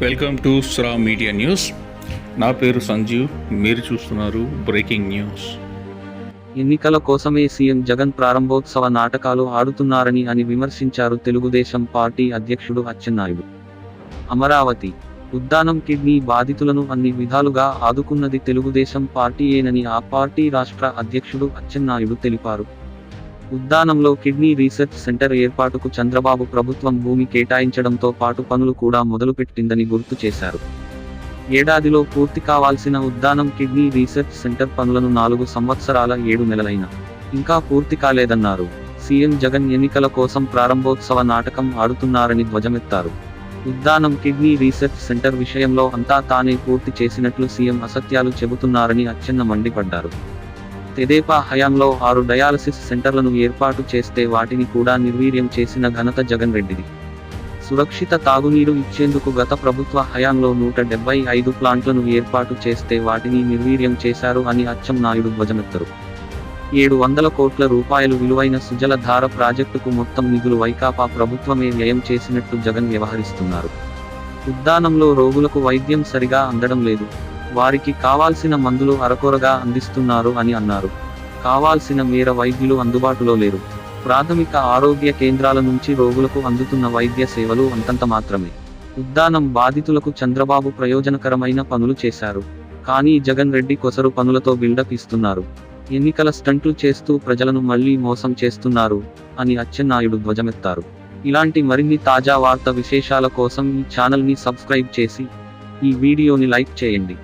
Welcome to స్రా media news. నా పేరు సంజీవ్. మీరు చూస్తున్నారు బ్రేకింగ్ న్యూస్. ఎన్నికల కోసమే సీఎం జగన్ ప్రారంభోత్సవ నాటకాలు ఆడుతున్నారని అని విమర్శించారు తెలుగుదేశం పార్టీ అధ్యక్షుడు అచ్చెన్నాయుడు. అమరావతి. ఉద్దానం కిడ్నీ బాధితులను అన్ని విధాలుగా ఆదుకున్నది తెలుగుదేశం పార్టీయేనని ఆ పార్టీ రాష్ట్ర అధ్యక్షుడు అచ్చెన్నాయుడు తెలిపారు. ఉద్దానంలో కిడ్నీ రీసెర్చ్ సెంటర్ ఏర్పాటుకు చంద్రబాబు ప్రభుత్వం భూమి కేటాయించడంతో పాటు పనులు కూడా మొదలుపెట్టిందని గుర్తు చేశారు. ఏడాదిలో పూర్తి కావాల్సిన ఉద్దానం కిడ్నీ రీసెర్చ్ సెంటర్ పనులను నాలుగు సంవత్సరాల ఏడు నెలలైన ఇంకా పూర్తి కాలేదన్నారు. సీఎం జగన్ ఎన్నికల కోసం ప్రారంభోత్సవ నాటకం ఆడుతున్నారని ధ్వజమెత్తారు. ఉద్దానం కిడ్నీ రీసెర్చ్ సెంటర్ విషయంలో అంతా తానే పూర్తి చేసినట్లు సీఎం అసత్యాలు చెబుతున్నారని అచ్చెన్న మండిపడ్డారు. తెదేపా హయాంలో ఆరు డయాలసిస్ సెంటర్లను ఏర్పాటు చేస్తే వాటిని కూడా నిర్వీర్యం చేసిన ఘనత జగన్ రెడ్డిది. సురక్షిత తాగునీరు ఇచ్చేందుకు గత ప్రభుత్వ హయాంలో నూట డెబ్బై ఐదు ప్లాంట్లను ఏర్పాటు చేస్తే వాటిని నిర్వీర్యం చేశారు అని అచ్చం నాయుడు ధ్వజమెత్తరు. ఏడు వందల కోట్ల రూపాయలు విలువైన సుజల ధార ప్రాజెక్టుకు మొత్తం నిధులు వైకాపా ప్రభుత్వమే వ్యయం చేసినట్టు జగన్ వ్యవహరిస్తున్నారు. ఉద్దానంలో రోగులకు వైద్యం సరిగా అందడం లేదు. వారికి కావాల్సిన మందులు అరకొరగా అందిస్తున్నారు అని అన్నారు. కావాల్సిన మేర వైద్యులు అందుబాటులో లేరు. ప్రాథమిక ఆరోగ్య కేంద్రాల నుంచి రోగులకు అందుతున్న వైద్య సేవలు అంతంత మాత్రమే. ఉద్దానం బాధితులకు చంద్రబాబు ప్రయోజనకరమైన పనులు చేశారు. కానీ జగన్ రెడ్డి కొసరు పనులతో బిల్డప్ ఇస్తున్నారు. ఎన్నికల స్టంట్లు చేస్తూ ప్రజలను మళ్ళీ మోసం చేస్తున్నారు అని అచ్చెన్నాయుడు ధ్వజమెత్తారు. ఇలాంటి మరిన్ని తాజా వార్త విశేషాల కోసం ఈ ఛానల్ని సబ్స్క్రైబ్ చేసి ఈ వీడియోని లైక్ చేయండి.